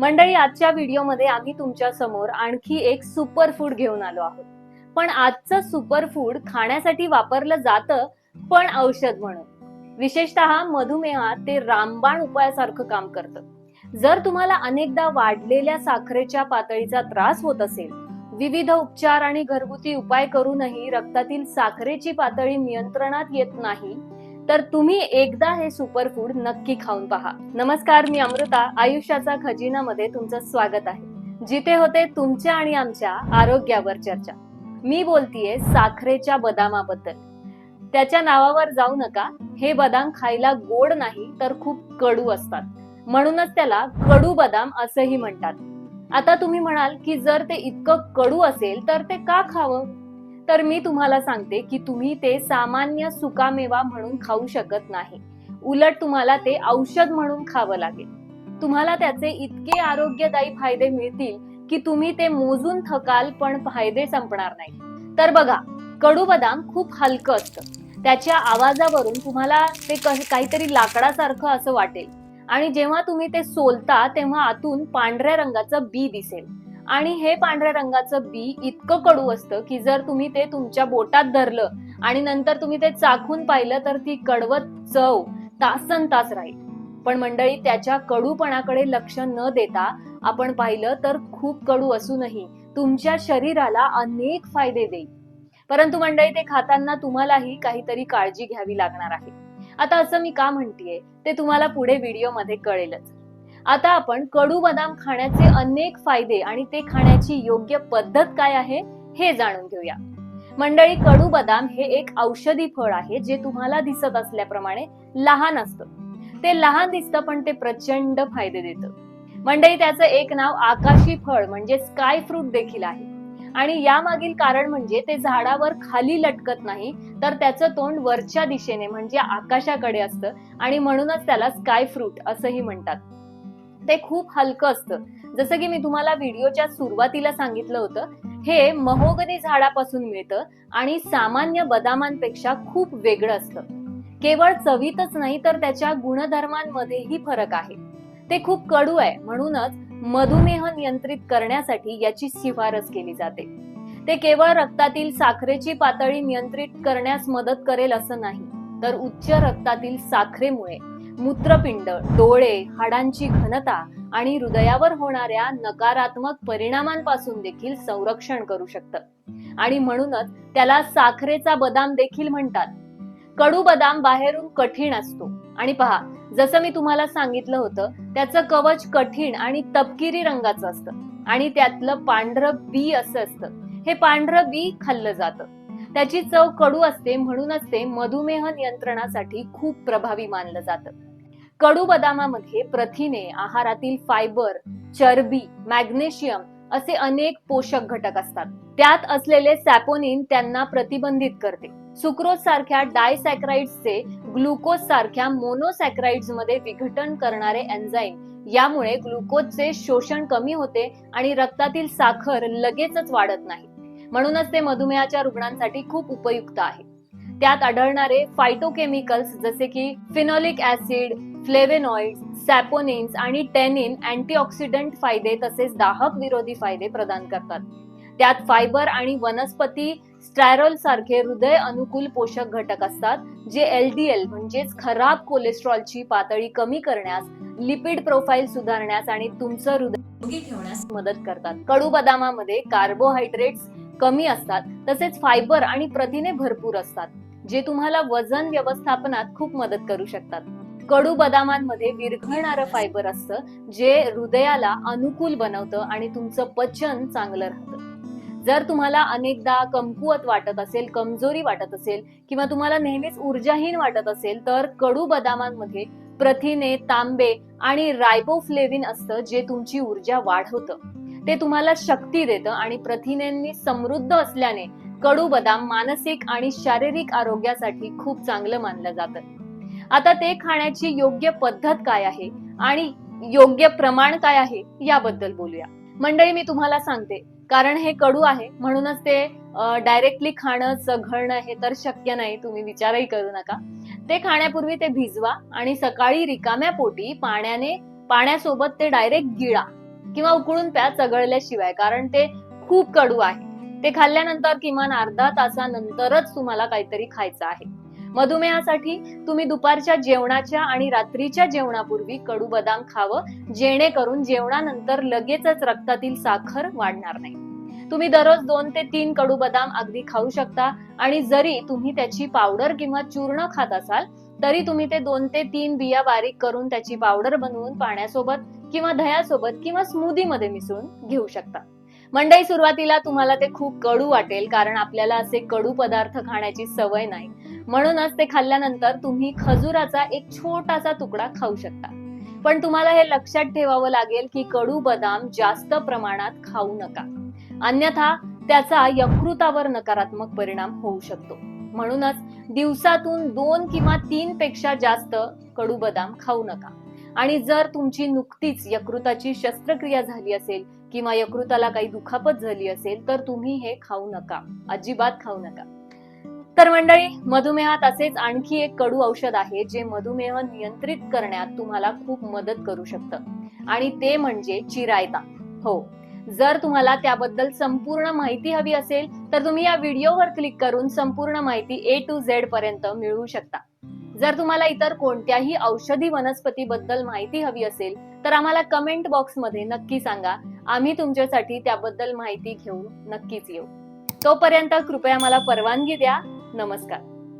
मंडळी आजच्या व्हिडिओमध्ये आम्ही तुमच्यासमोर आणखी एक सुपर फूड घेऊन आलो आहोत. पण आजचं सुपर फूड खाण्यासाठी वापरलं जातं पण औषध म्हणून. विशेषतः मधुमेहात ते रामबाण उपायासारखं काम करतं. जर तुम्हाला अनेकदा वाढलेल्या साखरेच्या पातळीचा त्रास होत असेल विविध उपचार आणि घरगुती उपाय करूनही रक्तातील साखरेची पातळी नियंत्रणात येत नाही तर तुम्ही एकदा हे सुपरफूड नक्की खाऊन पहा. नमस्कार मी अमृता. आयुष्याचा खजिनामध्ये तुमचं स्वागत आहे. जिथे होते तुमच्या आणि आमच्या आरोग्यावर चर्चा. मी बोलतीये साखरेच्या बदामाबद्दल. त्याच्या नावावर जाऊ नका. हे बदाम खायला गोड नाही तर खूप कडू असतात. म्हणूनच त्याला कडू बदाम असंही म्हणतात. आता तुम्ही म्हणाल की जर ते इतकं कडू असेल तर ते का खावं? तर मी तुम्हाला सांगते की तुम्ही ते सामान्य सुकामेवा म्हणून खाऊ शकत नाही. उलट तुम्हाला ते औषध म्हणून खावं लागेल. तुम्हाला त्याचे इतके आरोग्यदायी फायदे मिळतील की तुम्ही ते मोजून थकाल पण फायदे संपणार नाही. तर बघा कडू बदाम खूप हलकं असतं. त्याच्या आवाजावरून तुम्हाला ते काहीतरी लाकडासारखं असं वाटेल. आणि जेव्हा तुम्ही ते सोलता तेव्हा आतून पांढऱ्या रंगाचं बी दिसेल. आणि हे पांढऱ्या रंगाचं बी इतकं कडू असतं की जर तुम्ही ते तुमच्या बोटात धरलं आणि नंतर तुम्ही ते चाखून पाहिलं तर ती कडवत चव तासन तास राहील. पण मंडळी त्याच्या कडूपणाकडे लक्ष न देता आपण पाहिलं तर खूप कडू असूनही तुमच्या शरीराला अनेक फायदे देईल. परंतु मंडळी ते खाताना तुम्हालाही काहीतरी काळजी घ्यावी लागणार आहे. आता असं मी का म्हणतेय ते तुम्हाला पुढे व्हिडिओमध्ये कळेलच. आता आपण कडू बदाम खाण्याचे अनेक फायदे आणि ते खाण्याची योग्य पद्धत काय आहे हे जाणून घेऊया. मंडळी कडू बदाम हे एक औषधी फळ आहे जे तुम्हाला दिसत असल्याप्रमाणे लहान असतं. ते लहान दिसतं पण ते प्रचंड फायदे देतं. मंडळी त्याचं एक नाव आकाशी फळ म्हणजे स्काय फ्रूट देखील आहे. आणि यामागील कारण म्हणजे ते झाडावर खाली लटकत नाही तर त्याचं तोंड वरच्या दिशेने म्हणजे आकाशाकडे असतं आणि म्हणूनच त्याला स्काय फ्रूट असंही म्हणतात. ते खूप हलकं असतं. जसं की मी तुम्हाला व्हिडिओच्या सुरुवातीला सांगितलं होतं हे महोगनी झाडापासून मिळतं आणि सामान्य बदामांपेक्षा खूप वेगळं असतं. केवळ चवीतच नाही तर त्याच्या गुणधर्मांमध्येही फरक आहे. ते खूप कडू आहे म्हणूनच मधुमेह नियंत्रित करण्यासाठी याची शिफारस केली जाते. ते केवळ रक्तातील साखरेची पातळी नियंत्रित करण्यास मदत करेल असं नाही तर उच्च रक्तातील साखरेमुळे. मूत्रपिंड डोळे हाडांची घनता आणि हृदयावर होणाऱ्या नकारात्मक परिणामांपासून देखील संरक्षण करू शकतं. आणि म्हणूनच त्याला साखरेचा बदाम देखील म्हणतात. कडू बदाम बाहेरून कठीण असतो. आणि पहा जसं मी तुम्हाला सांगितलं होतं त्याचं कवच कठीण आणि तपकिरी रंगाचं असतं. आणि त्यातलं पांढरं बी असं असतं. हे पांढरं बी खाल्लं जातं. त्याची चव कडू असते म्हणूनच ते मधुमेह नियंत्रणासाठी खूप प्रभावी मानलं जातं. कडू बदामामध्ये प्रथिने आहारातील फायबर चरबी मॅग्नेशियम असे अनेक पोषक घटक असतात. त्यात असलेले सॅपोनिन त्यांना प्रतिबंधित करते. सुक्रोज सारख्या डायसॅक्राइड्सचे ग्लुकोज सारख्या मोनोसॅक्राइड्समध्ये विघटन करणारे एन्झाईम यामुळे ग्लुकोजचे शोषण कमी होते आणि रक्तातील साखर लगेचच वाढत नाही. म्हणूनच ते मधुमेहाच्या रुग्णांसाठी खूप उपयुक्त आहे. त्यात आढळणारे फायटोकेमिकल्स जसे की फिनॉलिक ऍसिड फ्लेवेनॉइड सॅपोनिन्स आणि टेनिन अँटीऑक्सिडंट फायदे तसेच दाहक विरोधी फायदे प्रदान करतात. त्यात फायबर आणि वनस्पती स्टॅरोल सारखे हृदय अनुकूल पोषक घटक असतात जे एलडीएल म्हणजेच खराब कोलेस्ट्रॉलची पातळी कमी करण्यास लिपिड प्रोफाईल सुधारण्यास आणि तुमचं हृदय ठेवण्यास मदत करतात. कडू बदामामध्ये कार्बोहायड्रेट्स कमी असतात. तसेच फायबर आणि प्रथिने भरपूर असतात जे तुम्हाला वजन व्यवस्थापनात खूप मदत करू शकतात. कडू बदामांमध्ये विरघळणारं फायबर असतं जे हृदयाला अनुकूल बनवतं आणि तुमचं पचन चांगलं राहतं. जर तुम्हाला अनेकदा कमकुवत वाटत असेल कमजोरी वाटत असेल किंवा तुम्हाला नेहमीच ऊर्जाहीन वाटत असेल तर कडू बदामांमध्ये प्रथिने तांबे आणि रायबोफ्लेविन असतं जे तुमची ऊर्जा वाढवतं. ते तुम्हाला शक्ती देतं आणि प्रथिनेंनी समृद्ध असल्याने कडू बदाम मानसिक आणि शारीरिक आरोग्यासाठी खूप चांगलं मानलं जातं. आता ते खाण्याची योग्य पद्धत काय आहे आणि योग्य प्रमाण काय आहे याबद्दल बोलूया. मंडळी मी तुम्हाला सांगते. कारण हे कडू आहे म्हणूनच ते डायरेक्टली खाणं चघळणं हे तर शक्य नाही तुम्ही विचारही करू नका. ते खाण्यापूर्वी ते भिजवा आणि सकाळी रिकाम्या पोटी पाण्याने पाण्यासोबत ते डायरेक्ट गिळा. किंवा उकळून प्या चगळल्याशिवाय कारण ते खूप कडू आहे. ते खाल्ल्यानंतर किमान अर्धा तासानंतरच तुम्हाला काहीतरी खायचं आहे. मधुमेहासाठी तुम्ही दुपारच्या जेवणाच्या आणि रात्रीच्या जेवणापूर्वी कडू बदाम खावं जेणेकरून जेवणानंतर लगेचच रक्तातील साखर वाढणार नाही. तुम्ही दररोज दोन ते तीन कडू बदाम अगदी खाऊ शकता आणि जरी तुम्ही त्याची पावडर किंवा चूर्ण खात असाल तरी तुम्ही ते दोन ते तीन बिया बारीक करून त्याची पावडर बनवून पाण्यासोबत किंवा दह्यासोबत किंवा स्मूदी मध्ये मिसळून घेऊ शकता. मंडई सुरुवातीला तुम्हाला ते खूप कडू वाटेल कारण आपल्याला असे कडू पदार्थ खाण्याची सवय नाही. म्हणूनच ते खाल्ल्यानंतर तुम्ही खजुराचा एक छोटासा तुकडा खाऊ शकता. पण तुम्हाला हे लक्षात ठेवावं लागेल की कडू बदाम जास्त प्रमाणात खाऊ नका. अन्यथा त्याचा यकृतावर नकारात्मक परिणाम होऊ शकतो. म्हणूनच दिवसातून दोन किंवा तीन पेक्षा जास्त कडू बदाम खाऊ नका. आणि जर तुमची नुकतीच यकृताची शस्त्रक्रिया झाली असेल किंवा यकृताला काही दुखापत झाली असेल तर तुम्ही हे खाऊ नका. अजिबात खाऊ नका. तर मंडळी मधुमेहात असेच आणखी एक कडू औषध आहे जे मधुमेह नियंत्रित करण्यात तुम्हाला खूप मदत करू शकतं. आणि ते म्हणजे चिरायता. हो. जर तुम्हाला त्याबद्दल संपूर्ण माहिती हवी असेल तर तुम्ही या व्हिडिओवर क्लिक करून संपूर्ण माहिती ए टू झेड पर्यंत मिळवू शकता. जर तुम्हाला इतर कोणत्याही औषधी वनस्पती बद्दल माहिती हवी असेल तर आम्हाला कमेंट बॉक्समध्ये नक्की सांगा. आम्ही तुमच्यासाठी त्याबद्दल माहिती घेऊन नक्कीच येऊ. तोपर्यंत कृपया मला परवानगी द्या. नमस्कार.